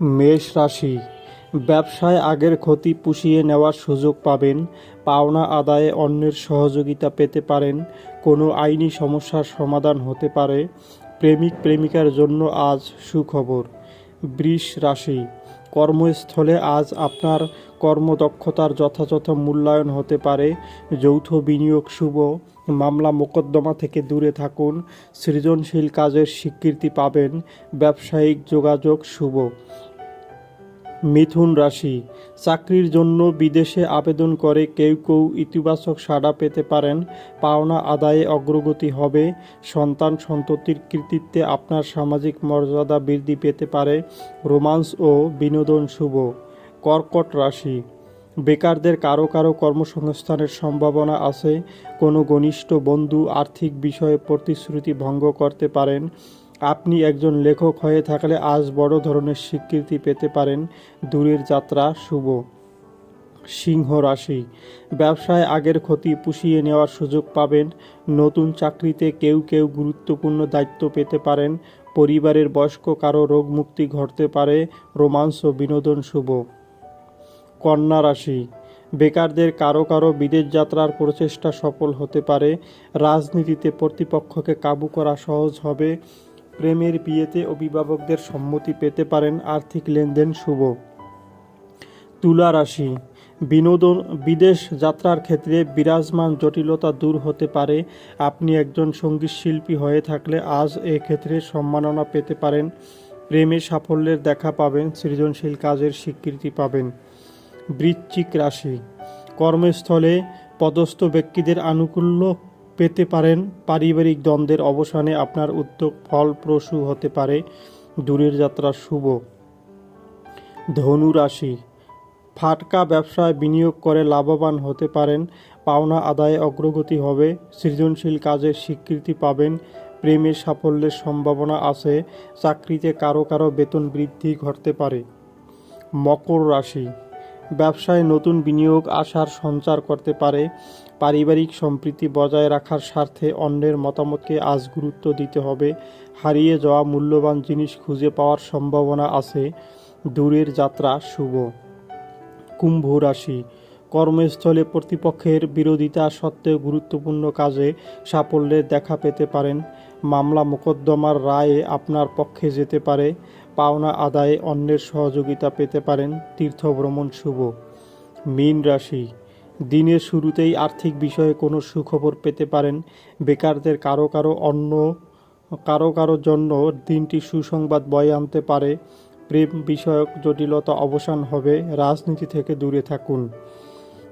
মেষ রাশি। ব্যবসায় আগের ক্ষতি পুষিয়ে নেওয়ার সুযোগ পাবেন, পাওনা আদায়ে অন্যের সহযোগিতা পেতে পারেন, কোনো আইনি সমস্যার সমাধান হতে পারে প্রেমিক প্রেমিকার জন্য আজ সুখবর। বৃষ রাশি। কর্মস্থলে আজ আপনার কর্মদক্ষতার যথাযথ মূল্যায়ন হতে পারে। যৌথ বিনিয়োগ শুভ। মামলা মোকদ্দমা থেকে দূরে থাকুন। সৃজনশীল কাজের স্বীকৃতি পাবেন। ব্যবসায়িক যোগাযোগ শুভ। মিথুন রাশি চাকরির জন্য বিদেশে আবেদন করে কেউ কেউ ইতিবাচক সাড়া পেতে পারেন, পাওনা আদায়ে অগ্রগতি হবে, সন্তান সন্ততির কৃতিত্বে আপনার সামাজিক মর্যাদা বৃদ্ধি পেতে পারে, রোমান্স ও বিনোদন শুভ। কর্কট রাশি। বেকারদের কারও কারও কর্মসংস্থানের সম্ভাবনা আছে, কোনো ঘনিষ্ঠ বন্ধু আর্থিক বিষয়ে প্রতিশ্রুতি ভঙ্গ করতে পারেন আপনি একজন লেখক হয়ে থাকলে আজ বড় ধরনের স্বীকৃতি পেতে পারেন দূরের যাত্রা শুভ। সিংহ রাশি। ব্যবসায় আগের ক্ষতি পুষিয়ে নেওয়ার সুযোগ পাবেন। নতুন চাকরিতে কেউ কেউ গুরুত্বপূর্ণ দায়িত্ব পেতে পারেন। পরিবারের বয়স্ক কারও রোগ মুক্তি ঘটতে পারে। রোমাঞ্চ ও বিনোদন শুভ। কন্যা রাশি। বেকারদের কারও কারও বিদেশ যাত্রার প্রচেষ্টা সফল হতে পারে। রাজনীতিতে প্রতিপক্ষকে কাবু করা সহজ হবে। প্রেমের বিয়েতে অভিভাবকদের সম্মতি পেতে পারেন আর্থিক লেনদেন শুভ। তুলা রাশি। বিনোদন, বিদেশ যাত্রার ক্ষেত্রে বিরাজমান জটিলতা দূর হতে পারে। আপনি একজন সংগীত শিল্পী হয়ে থাকলে আজ ক্ষেত্রে সম্মাননা পেতে পারেন। প্রেমে সাফল্যের দেখা পাবেন, সৃজনশীল কাজের স্বীকৃতি পাবেন। বৃশ্চিক রাশি। কর্মস্থলে পদস্থ ব্যক্তিদের আনুকূল্য পেতে পারেন। পারিবারিক দ্বন্দ্বের অবসানে আপনার উদ্যোগ ফলপ্রসূ হতে পারে। দূরের যাত্রা শুভ। ধনু রাশি। ফাটকা ব্যবসায় বিনিয়োগ করে লাভবান হতে পারেন। পাওনা আদায়ে অগ্রগতি হবে। সৃজনশীল কাজের স্বীকৃতি পাবেন। প্রেমের সাফল্যের সম্ভাবনা আছে। চাকরিতে কারও কারও বেতন বৃদ্ধি ঘটতে পারে। মকর রাশি। ব্যবসায় নতুন বিনিয়োগ আসার সঞ্চার করতে পারে, পারিবারিক সম্প্রীতি বজায় রাখার স্বার্থে অন্যের মতামতকে আজ গুরুত্ব দিতে হবে। হারিয়ে যাওয়া মূল্যবান জিনিস খুঁজে পাওয়ার সম্ভাবনা আছে। দূরের যাত্রা শুভ। কুম্ভ রাশি। কর্মস্থলে প্রতিপক্ষের বিরোধিতা সত্ত্বেও গুরুত্বপূর্ণ কাজে সাফল্যের দেখা পেতে পারেন। মামলা মোকদ্দমার রায়ে আপনার পক্ষে যেতে পারে, পাওনা আদায়ে অন্যের সহযোগিতা পেতে পারেন। তীর্থ ভ্রমণ শুভ। মীন রাশি। দিনের শুরুতেই আর্থিক বিষয়ে কোনো সুখবর পেতে পারেন। বেকারদের কারও কারও অন্য কারও কারও জন্য দিনটি সুসংবাদ বয়ে আনতে পারে। প্রেম বিষয়ক জটিলতা অবসান হবে। রাজনীতি থেকে দূরে থাকুন।